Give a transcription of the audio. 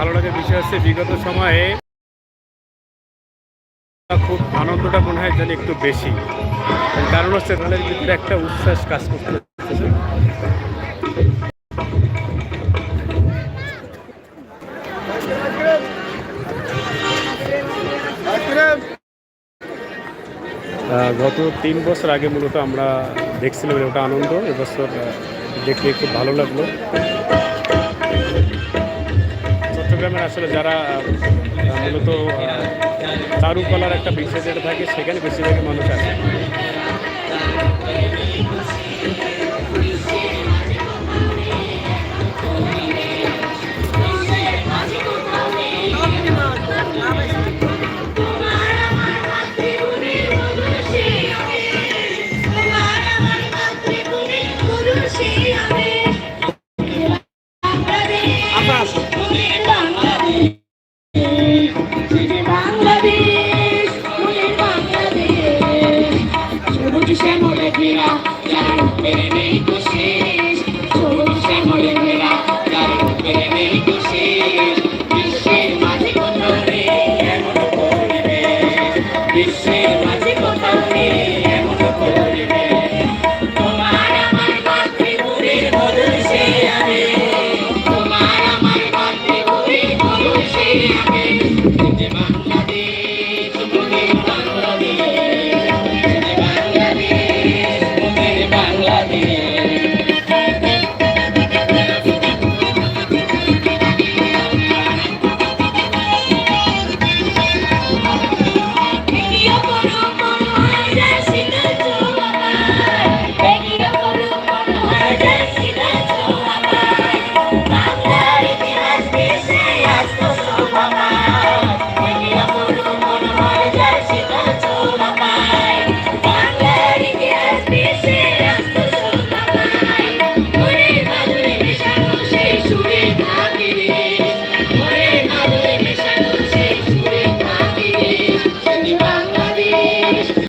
ভালো লাগার বিষয় হচ্ছে বিগত সময়ে খুব আনন্দটা মনে হয় যেন একটু বেশি। কারণ হচ্ছে তাদের ভিতরে একটা উচ্ছ্বাস কাজ করতে গত তিন বছর আগে মূলত আমরা দেখছিলাম ওটা আনন্দ, এবছর দেখলে খুব ভালো লাগল। চট্টগ্রামের আসলে যারা মূলত চারুকলার একটা বিশেষ যেটা থাকে সেখানে বেশিরভাগ মানুষ আসে। ঘেরা যার পেরে নেই তো শেষ সবুজ শ্যামলে ঘেরা, যার পেরে নেই তো শেষ বিশ্বের মাঝে কোথাও নেই এমন পরিবেশ বিশ্বের মাঝে কোথাও নেই এমন পরিবেশ তোমার আমার মাতৃভূমির বদল সে আমি। তোমার আমার মাতৃভূমির বদল সে আমি।